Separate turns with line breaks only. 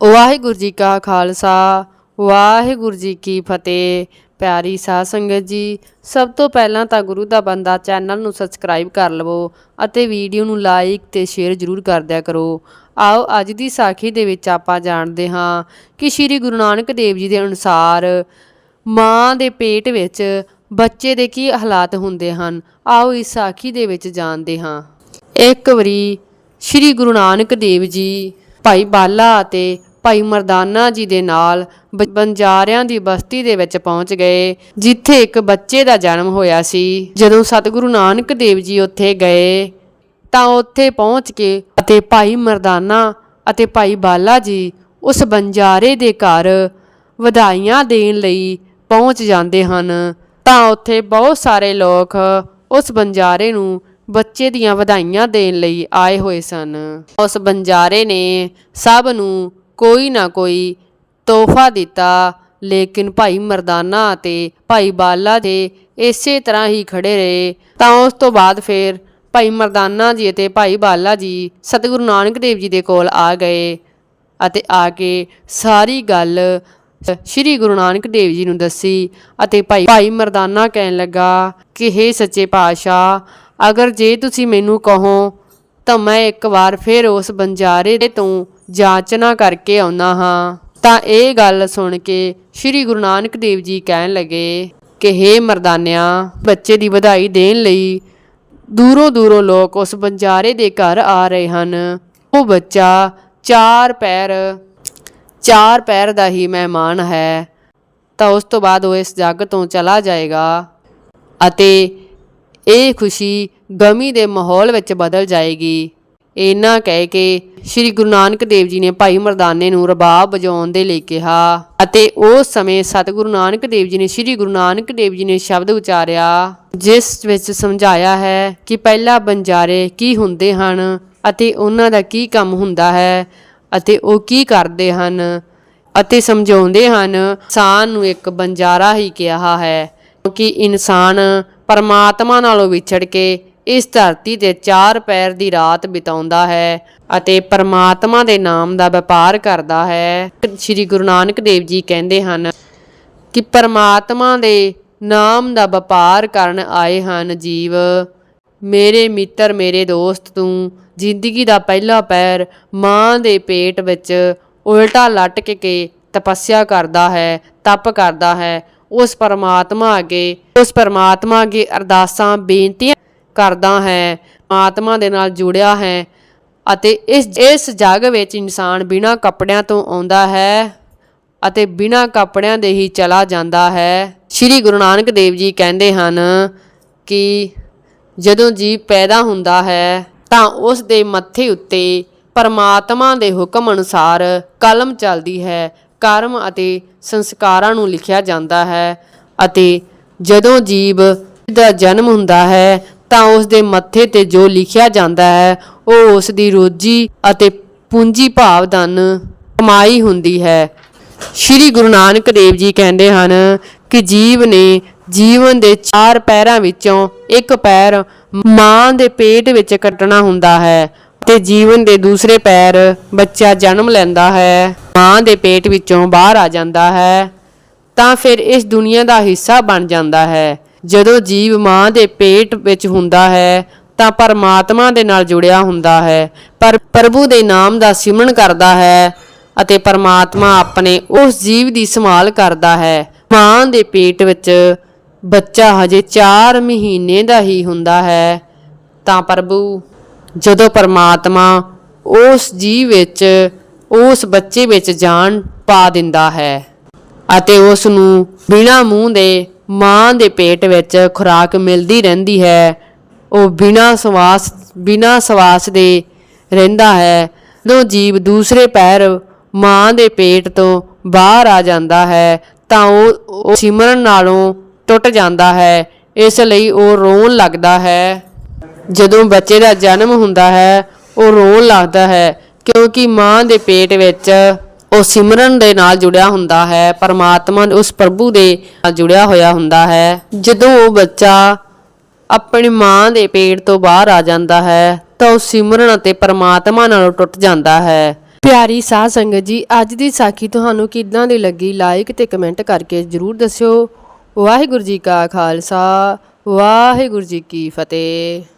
ਵਾਹਿਗੁਰੂ ਜੀ ਕਾ ਖਾਲਸਾ, ਵਾਹਿਗੁਰੂ ਜੀ ਕੀ ਫਤਿਹ। ਪਿਆਰੀ ਸਾਧ ਸੰਗਤ ਜੀ, ਸਭ ਤੋਂ ਪਹਿਲਾਂ ਤਾਂ ਗੁਰੂ ਦਾ ਬੰਦਾ ਚੈਨਲ ਨੂੰ ਸਬਸਕ੍ਰਾਈਬ ਕਰ ਲਵੋ ਅਤੇ ਵੀਡੀਓ ਨੂੰ ਲਾਈਕ ਤੇ ਸ਼ੇਅਰ ਜ਼ਰੂਰ ਕਰ ਦਿਆ ਕਰੋ। ਆਓ, ਅੱਜ ਦੀ ਸਾਖੀ ਦੇ ਵਿੱਚ ਆਪਾਂ ਜਾਣਦੇ ਹਾਂ ਕਿ ਸ੍ਰੀ ਗੁਰੂ ਨਾਨਕ ਦੇਵ ਜੀ ਦੇ ਅਨੁਸਾਰ ਮਾਂ ਦੇ ਪੇਟ ਵਿੱਚ ਬੱਚੇ ਦੇ ਕੀ ਹਾਲਾਤ ਹੁੰਦੇ ਹਨ? ਆਓ, ਇਸ ਸਾਖੀ ਦੇ ਵਿੱਚ ਜਾਣਦੇ ਹਾਂ। ਇੱਕ ਵਾਰੀ ਸ੍ਰੀ ਗੁਰੂ ਨਾਨਕ ਦੇਵ ਜੀ, ਭਾਈ ਬਾਲਾ ਅਤੇ ਭਾਈ ਮਰਦਾਨਾ ਜੀ ਦੇ ਨਾਲ ਬ- ਬੰਜਾਰਿਆਂ ਦੀ ਬਸਤੀ ਦੇ ਵਿੱਚ ਪਹੁੰਚ ਗਏ, ਜਿੱਥੇ ਇੱਕ ਬੱਚੇ ਦਾ ਜਨਮ ਹੋਇਆ ਸੀ। ਜਦੋਂ ਸਤਿਗੁਰੂ ਨਾਨਕ ਦੇਵ ਜੀ ਉੱਥੇ ਗਏ, ਤਾਂ ਉੱਥੇ ਪਹੁੰਚ ਕੇ ਅਤੇ ਭਾਈ ਮਰਦਾਨਾ ਅਤੇ ਭਾਈ ਬਾਲਾ ਜੀ ਉਸ ਬੰਜਾਰੇ ਦੇ ਘਰ ਵਧਾਈਆਂ ਦੇਣ ਲਈ ਪਹੁੰਚ ਜਾਂਦੇ ਹਨ। ਤਾਂ ਉੱਥੇ ਬਹੁਤ ਸਾਰੇ ਲੋਕ ਉਸ ਬੰਜਾਰੇ ਨੂੰ ਬੱਚੇ ਦੀਆਂ ਵਧਾਈਆਂ ਦੇਣ ਲਈ ਆਏ ਹੋਏ ਸਨ। ਉਸ ਬੰਜਾਰੇ ਨੇ ਸਭ ਨੂੰ ਕੋਈ ਨਾ ਕੋਈ ਤੋਹਫਾ ਦਿੱਤਾ। ਲੇਕਿਨ ਭਾਈ ਮਰਦਾਨਾ ਅਤੇ ਭਾਈ ਬਾਲਾ ਦੇ ਇਸੇ ਤਰ੍ਹਾਂ ਹੀ ਖੜੇ ਰਹੇ, ਤਾਂ ਉਸ ਤੋਂ ਬਾਅਦ ਫਿਰ ਭਾਈ ਮਰਦਾਨਾ ਜੀ ਅਤੇ ਭਾਈ ਬਾਲਾ ਜੀ ਸਤਿਗੁਰੂ ਨਾਨਕ ਦੇਵ ਜੀ ਦੇ ਕੋਲ ਆ ਗਏ ਅਤੇ ਆ ਕੇ ਸਾਰੀ ਗੱਲ ਸ਼੍ਰੀ ਗੁਰੂ ਨਾਨਕ ਦੇਵ ਜੀ ਨੂੰ ਦੱਸੀ ਅਤੇ ਭਾਈ ਭਾਈ ਮਰਦਾਨਾ ਕਹਿਣ ਲੱਗਾ ਕਿ ਹੇ ਸੱਚੇ ਪਾਤਸ਼ਾਹ, ਅਗਰ ਜੇ ਤੁਸੀਂ ਮੈਨੂੰ ਕਹੋ ਤਾਂ ਮੈਂ ਇੱਕ ਵਾਰ ਫਿਰ ਉਸ ਬੰਜਾਰੇ ਦੇ ਤੋਂ ਜਾਂਚਨਾ ਕਰਕੇ ਆਉਣਾ ਹਾਂ। ਤਾਂ ਇਹ ਗੱਲ ਸੁਣ ਕੇ ਸ਼੍ਰੀ ਗੁਰੂ ਨਾਨਕ ਦੇਵ ਜੀ ਕਹਿਣ ਲੱਗੇ ਕਿ, ਹੇ ਮਰਦਾਨਿਆ, ਬੱਚੇ ਦੀ ਵਧਾਈ ਦੇਣ ਲਈ ਦੂਰੋਂ ਦੂਰੋਂ ਲੋਕ ਉਸ ਬੰਜਾਰੇ ਦੇ ਘਰ ਆ ਰਹੇ ਹਨ। ਉਹ ਬੱਚਾ ਚਾਰ ਪੈਰ ਚਾਰ ਪੈਰ ਦਾ ਹੀ ਮਹਿਮਾਨ ਹੈ। ਤਾਂ ਉਸ ਤੋਂ ਬਾਅਦ ਉਹ ਇਸ ਜੱਗ ਤੋਂ ਚਲਾ ਜਾਏਗਾ ਅਤੇ ਇਹ ਖੁਸ਼ੀ ਗਮੀ ਦੇ ਮਾਹੌਲ ਵਿੱਚ ਬਦਲ ਜਾਏਗੀ। ਇਹਨਾਂ ਕਹਿ ਕੇ ਸ੍ਰੀ ਗੁਰੂ ਨਾਨਕ ਦੇਵ ਜੀ ਨੇ ਭਾਈ ਮਰਦਾਨੇ ਨੂੰ ਰਬਾਬ ਵਜਾਉਣ ਦੇ ਲਈ ਕਿਹਾ ਅਤੇ ਉਸ ਸਮੇਂ ਸਤਿਗੁਰੂ ਨਾਨਕ ਦੇਵ ਜੀ ਨੇ ਸ੍ਰੀ ਗੁਰੂ ਨਾਨਕ ਦੇਵ ਜੀ ਨੇ ਸ਼ਬਦ ਉਚਾਰਿਆ, ਜਿਸ ਵਿੱਚ ਸਮਝਾਇਆ ਹੈ ਕਿ ਪਹਿਲਾ ਬੰਜਾਰੇ ਕੀ ਹੁੰਦੇ ਹਨ ਅਤੇ ਉਹਨਾਂ ਦਾ ਕੀ ਕੰਮ ਹੁੰਦਾ ਹੈ ਅਤੇ ਉਹ ਕੀ ਕਰਦੇ ਹਨ ਅਤੇ ਸਮਝਾਉਂਦੇ ਹਨ, ਇਨਸਾਨ ਨੂੰ ਇੱਕ ਬੰਜਾਰਾ ਹੀ ਕਿਹਾ ਹੈ, ਕਿਉਂਕਿ ਇਨਸਾਨ ਪਰਮਾਤਮਾ ਨਾਲੋਂ ਵਿਛੜ ਕੇ ਇਸ ਧਰਤੀ ਤੇ ਚਾਰ ਪੈਰ ਦੀ ਰਾਤ ਬਿਤਾਉਂਦਾ ਹੈ ਅਤੇ ਪਰਮਾਤਮਾ ਦੇ ਨਾਮ ਦਾ ਵਪਾਰ ਕਰਦਾ ਹੈ। ਸ੍ਰੀ ਗੁਰੂ ਨਾਨਕ ਦੇਵ ਜੀ ਕਹਿੰਦੇ ਹਨ ਕਿ ਪਰਮਾਤਮਾ ਦੇ ਨਾਮ ਦਾ ਵਪਾਰ ਕਰਨ ਆਏ ਹਨ ਜੀਵ। ਮੇਰੇ ਮਿੱਤਰ, ਮੇਰੇ ਦੋਸਤ, ਤੂੰ ਜ਼ਿੰਦਗੀ ਦਾ ਪਹਿਲਾ ਪੈਰ ਮਾਂ ਦੇ ਪੇਟ ਵਿੱਚ ਉਲਟਾ ਲਟਕ ਕੇ ਤਪੱਸਿਆ ਕਰਦਾ ਹੈ, ਤਪ ਕਰਦਾ ਹੈ। ਉਸ ਪਰਮਾਤਮਾ ਅੱਗੇ, ਉਸ ਪਰਮਾਤਮਾ ਅੱਗੇ ਅਰਦਾਸਾਂ, ਬੇਨਤੀਆਂ ਕਰਦਾ ਹੈ, ਆਤਮਾ ਦੇ ਨਾਲ ਜੁੜਿਆ ਹੈ ਅਤੇ ਇਸ ਇਸ ਜਗ ਵਿੱਚ ਇਨਸਾਨ ਬਿਨਾਂ ਕੱਪੜਿਆਂ ਤੋਂ ਆਉਂਦਾ ਹੈ ਅਤੇ ਬਿਨਾਂ ਕੱਪੜਿਆਂ ਦੇ ਹੀ ਚਲਾ ਜਾਂਦਾ ਹੈ। ਸ੍ਰੀ ਗੁਰੂ ਨਾਨਕ ਦੇਵ ਜੀ ਕਹਿੰਦੇ ਹਨ ਕਿ ਜਦੋਂ ਜੀਵ ਪੈਦਾ ਹੁੰਦਾ ਹੈ ਤਾਂ ਉਸ ਦੇ ਮੱਥੇ ਉੱਤੇ ਪਰਮਾਤਮਾ ਦੇ ਹੁਕਮ ਅਨੁਸਾਰ ਕਲਮ ਚੱਲਦੀ ਹੈ, ਕਰਮ ਅਤੇ ਸੰਸਕਾਰਾਂ ਨੂੰ ਲਿਖਿਆ ਜਾਂਦਾ ਹੈ ਅਤੇ ਜਦੋਂ ਜੀਵ ਦਾ ਜਨਮ ਹੁੰਦਾ ਹੈ ਤਾਂ ਉਸ ਦੇ ਮੱਥੇ ਤੇ ਜੋ ਲਿਖਿਆ ਜਾਂਦਾ ਹੈ, ਉਹ ਉਸ ਦੀ ਰੋਜੀ ਅਤੇ ਪੂੰਜੀ ਭਾਵਧਨ ਕਮਾਈ ਹੁੰਦੀ ਹੈ। ਸ਼੍ਰੀ ਗੁਰੂ ਨਾਨਕ ਦੇਵ ਜੀ ਕਹਿੰਦੇ ਹਨ ਕਿ ਜੀਵ ਨੇ ਜੀਵਨ ਦੇ ਚਾਰ ਪੈਰਾਂ ਵਿੱਚੋਂ ਇੱਕ ਪੈਰ ਮਾਂ ਦੇ ਪੇਟ ਵਿੱਚ ਕੱਟਣਾ ਹੁੰਦਾ ਹੈ ਤੇ ਜੀਵਨ ਦੇ ਦੂਸਰੇ ਪੈਰ ਬੱਚਾ ਜਨਮ ਲੈਂਦਾ ਹੈ, ਮਾਂ ਦੇ ਪੇਟ ਵਿੱਚੋਂ ਬਾਹਰ ਆ ਜਾਂਦਾ ਹੈ, ਤਾਂ ਫਿਰ ਇਸ ਦੁਨੀਆ ਦਾ ਹਿੱਸਾ ਬਣ ਜਾਂਦਾ ਹੈ। ਜਦੋਂ ਜੀਵ ਮਾਂ ਦੇ ਪੇਟ ਵਿੱਚ ਹੁੰਦਾ ਹੈ, ਤਾਂ ਪਰਮਾਤਮਾ ਦੇ ਨਾਲ ਜੁੜਿਆ ਹੁੰਦਾ ਹੈ। ਪਰ ਪ੍ਰਭੂ ਦੇ ਨਾਮ ਦਾ ਸਿਮਰਨ ਕਰਦਾ ਹੈ ਅਤੇ ਪਰਮਾਤਮਾ ਆਪਣੇ ਉਸ ਜੀਵ ਦੀ ਸੰਭਾਲ ਕਰਦਾ ਹੈ। ਮਾਂ ਦੇ ਪੇਟ ਵਿੱਚ ਬੱਚਾ ਹਜੇ 4 ਮਹੀਨੇ ਦਾ ਹੀ ਹੁੰਦਾ ਹੈ। ਤਾਂ ਪ੍ਰਭੂ, ਜਦੋਂ ਪਰਮਾਤਮਾ ਉਸ ਜੀਵ ਵਿੱਚ, ਉਸ ਬੱਚੇ ਵਿੱਚ ਜਾਨ ਪਾ ਦਿੰਦਾ ਹੈ ਅਤੇ ਉਸ ਨੂੰ ਬਿਨਾਂ ਮੂੰਹ ਦੇ ਮਾਂ ਦੇ ਪੇਟ ਵਿੱਚ ਖੁਰਾਕ ਮਿਲਦੀ ਰਹਿੰਦੀ ਹੈ। ਉਹ ਬਿਨਾਂ ਸਵਾਸ ਬਿਨਾਂ ਸਵਾਸ ਦੇ ਰਹਿੰਦਾ ਹੈ। ਜਦੋਂ ਜੀਵ ਦੂਸਰੇ ਪੈਰ ਮਾਂ ਦੇ ਪੇਟ ਤੋਂ ਬਾਹਰ ਆ ਜਾਂਦਾ ਹੈ, ਤਾਂ ਉਹ ਉਹ ਸਿਮਰਨ ਨਾਲੋਂ ਟੁੱਟ ਜਾਂਦਾ ਹੈ। ਇਸ ਲਈ ਉਹ ਰੋਣ ਲੱਗਦਾ ਹੈ। ਜਦੋਂ ਬੱਚੇ ਦਾ ਜਨਮ ਹੁੰਦਾ ਹੈ, ਉਹ ਰੋਣ ਲੱਗਦਾ ਹੈ, ਕਿਉਂਕਿ ਮਾਂ ਦੇ ਪੇਟ ਵਿੱਚ ਉਹ ਸਿਮਰਨ ਦੇ ਨਾਲ ਜੁੜਿਆ ਹੁੰਦਾ ਹੈ, ਪਰਮਾਤਮਾ ਉਸ ਪ੍ਰਭੂ ਦੇ ਨਾਲ ਜੁੜਿਆ ਹੋਇਆ ਹੁੰਦਾ ਹੈ। ਜਦੋਂ ਉਹ ਬੱਚਾ ਆਪਣੀ ਮਾਂ ਦੇ ਪੇਟ ਤੋਂ ਬਾਹਰ ਆ ਜਾਂਦਾ ਹੈ, ਤਾਂ ਉਹ ਸਿਮਰਨ ਅਤੇ ਪਰਮਾਤਮਾ ਨਾਲੋਂ ਟੁੱਟ ਜਾਂਦਾ ਹੈ। ਪਿਆਰੀ ਸਾਧ ਸੰਗਤ ਜੀ, ਅੱਜ ਦੀ ਸਾਖੀ ਤੁਹਾਨੂੰ ਕਿੱਦਾਂ ਦੀ ਲੱਗੀ? ਲਾਈਕ ਤੇ ਕਮੈਂਟ ਕਰਕੇ ਜਰੂਰ ਦੱਸਿਓ। ਵਾਹਿਗੁਰੂ ਜੀ ਕਾ ਖਾਲਸਾ, ਵਾਹਿਗੁਰੂ ਜੀ ਕੀ ਫਤਿਹ।